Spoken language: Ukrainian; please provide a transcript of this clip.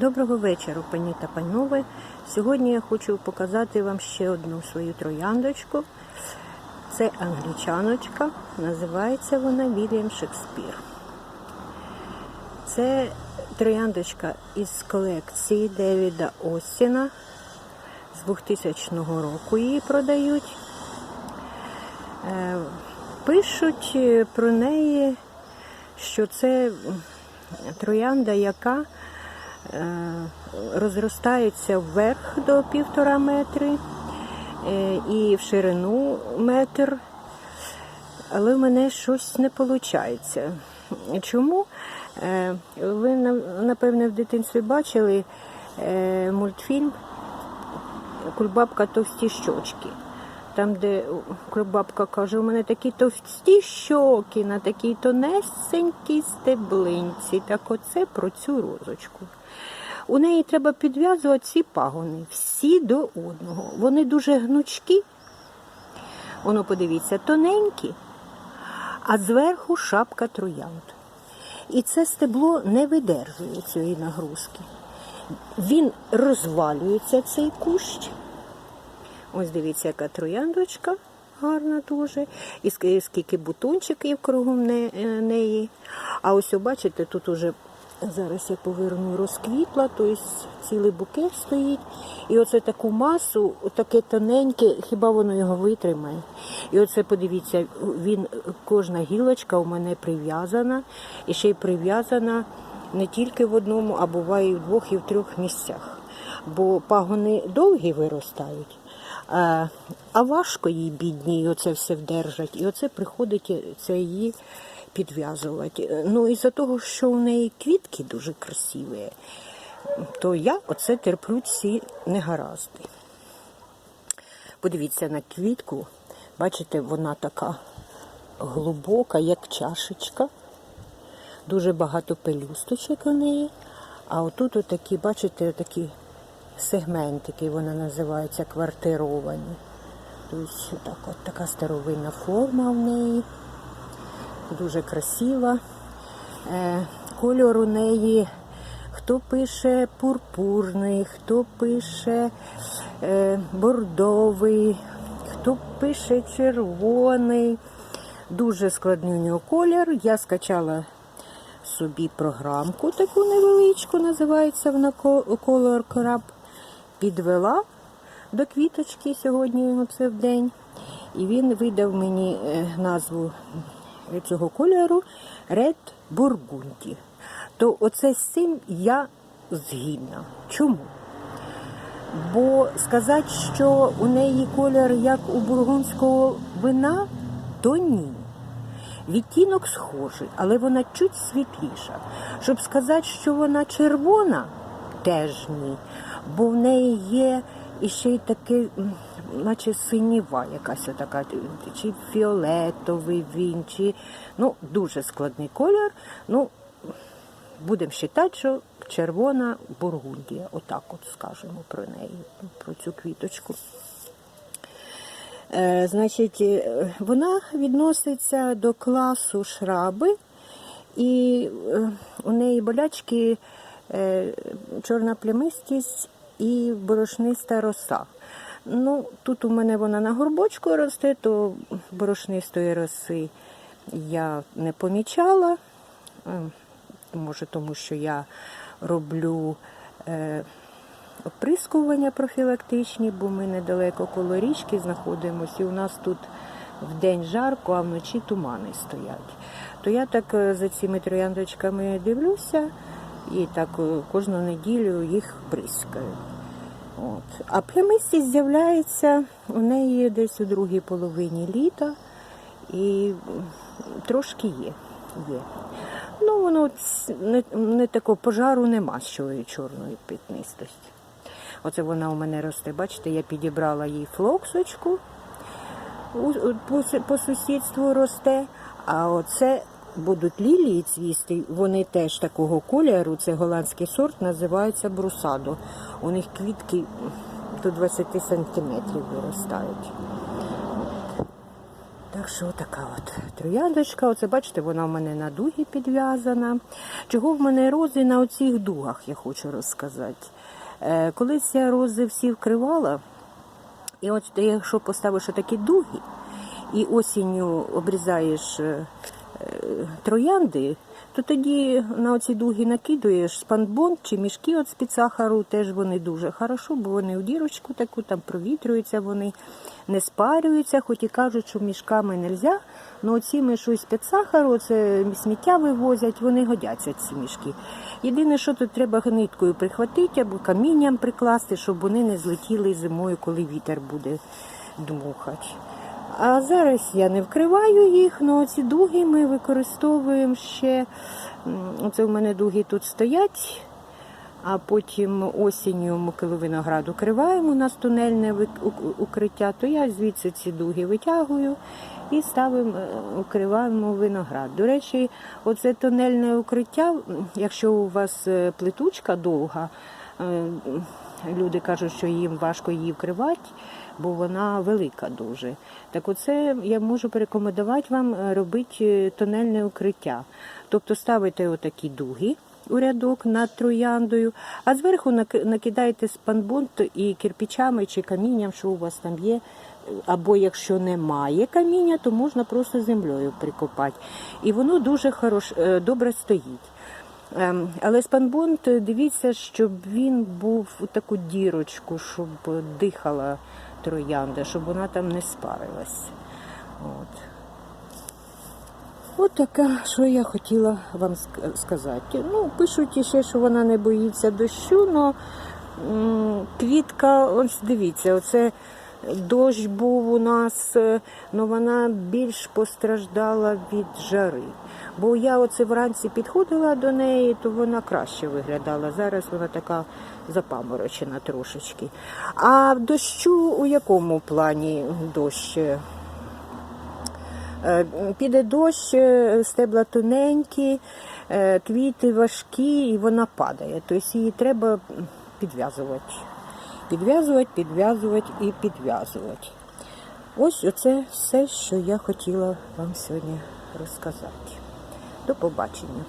Доброго вечора, пані та панове. Сьогодні я хочу показати вам ще одну свою трояндочку. Це англічаночка, називається вона Вільям Шекспір. Це трояндочка із колекції Девіда Остіна. З 2000 року її продають. Е, Пишуть е, про неї, що це троянда, яка розростається вверх до півтора метри е, і в ширину метр. Але в мене щось не виходить. Чому? Е, Ви, напевне, в дитинстві бачили е, мультфільм Кульбабка товсті щочки. Там, де Кульбабка каже, у мене такі товсті щоки на такій тонесенькій стеблинці. Так оце про цю розочку. У неї треба підв'язувати ці пагони, всі до одного. Вони дуже гнучкі. Воно, подивіться, тоненькі, а зверху шапка троянд. І це стебло не видержує цієї нагрузки. Він розвалюється, цей кущ. Ось дивіться, яка трояндочка гарна дуже. І скільки бутончиків кругом е, неї. А ось, бачите, тут уже зараз я поверну розквітла, тобто цілий букет стоїть. І оце таку масу, таке тоненьке, хіба воно його витримає. І оце подивіться, він, кожна гілочка у мене прив'язана, і ще й прив'язана не тільки в одному, а буває і в двох, і в трьох місцях. Бо пагони довгі виростають. А, важко їй бідній оце все вдержать. І оце приходить це її підв'язувати. Ну і за того, що у неї квітки дуже красиві, то я оце терплю ці негаразди. Подивіться на квітку. Бачите, вона така глибока, як чашечка. Дуже багато пелюсточок у неї. А отут отакі, бачите, такі сегментики, вона називається квартировані. Тобто так, от така старовинна форма в неї. Дуже красива. Е, кольор у неї, хто пише пурпурний, хто пише е, бордовий, хто пише червоний. Дуже складний у нього колір. Я скачала собі програмку таку невеличку, називається вона Color Crab. Підвела до квіточки сьогодні, оце в день. І він видав мені е, назву цього кольору Red Burgundy. То оце з цим я згідна. Чому? Бо сказати, що у неї колір як у бургундського вина, то ні. Відтінок схожий, але вона чуть світліша. Щоб сказати, що вона червона, теж ні. Бо в неї є іще й таке, наче синіва якась така, чи фіолетовий він, чи ну, дуже складний колір. Ну, будемо вважати, що червона бургундія. Отак от скажемо про неї, про цю квіточку. Е, Значить, е, вона відноситься до класу шраби, і е, у неї болячки чорна плямистість і борошниста роса. Ну, тут у мене вона на горбочку росте, то борошнистої роси я не помічала. Е, Може, тому що я роблю е, оприскування профілактичні, бо ми недалеко коло річки знаходимося, і у нас тут вдень жарко, а вночі тумани стоять. То я так е, за цими трояндочками дивлюся і так е, кожну неділю їх бризкаю. От. А плямистість з'являється у неї десь у другій половині літа і трошки є. є. Ну, воно не, не такого пожару нема з цієї чорної пітнистості. Оце вона у мене росте. Бачите, я підібрала їй флоксочку, по сусідству росте, а оце будуть лілії цвісти, вони теж такого кольору, це голландський сорт, називається брусадо. У них квітки до 20 сантиметрів виростають. Так. Що така от трояндочка. Оце бачите, вона в мене на дугі підв'язана. Чого в мене рози на оцих дугах, я хочу розказати. Е, колись я рози всі вкривала, і от якщо поставиш такі дуги, і осінню обрізаєш е, троянди, то тоді на оці дуги накидуєш спанбон чи мішки от з-під сахару, теж вони дуже хорошо, бо вони у дірочку таку там провітрюються, вони не спарюються, хоч і кажуть, що мішками не можна, але оціми щось під сахару, це сміття вивозять, вони годяться ці мішки. Єдине, що тут треба ниткою прихватити або камінням прикласти, щоб вони не злетіли зимою, коли вітер буде дмухати. А зараз я не вкриваю їх, але ці дуги ми використовуємо ще. Оце в мене дуги тут стоять, а потім осінню коли виноград укриваємо, у нас тунельне укриття, то я звідси ці дуги витягую і ставимо, е, укриваємо виноград. До речі, оце тунельне укриття, якщо у вас е, плитучка довга, е, люди кажуть, що їм важко її вкривати, бо вона велика дуже. Так оце я можу порекомендувати вам е, робити е, тунельне укриття. Тобто ставите отакі дуги у рядок над трояндою, а зверху наки- накидаєте спанбонт і кирпичами чи камінням, що у вас там є. Або якщо немає каміння, то можна просто землею прикопати. І воно дуже хорош, е, добре стоїть. Ем, Але спанбонд, дивіться, щоб він був у таку дірочку, щоб дихала троянда, щоб вона там не спарилась. От. От така, що я хотіла вам сказати. Ну, пишуть іще, що вона не боїться дощу, але квітка, ось дивіться, оце дощ був у нас, але вона більш постраждала від жари. Бо я оце вранці підходила до неї, то вона краще виглядала. Зараз вона така запаморочена трошечки. А дощу у якому плані дощ? Е, Піде дощ, е, стебла тоненькі, е, квіти важкі, і вона падає. Тобто її треба підв'язувати. Підв'язувати, підв'язувати і підв'язувати. Ось оце все, що я хотіла вам сьогодні розказати. До побачення.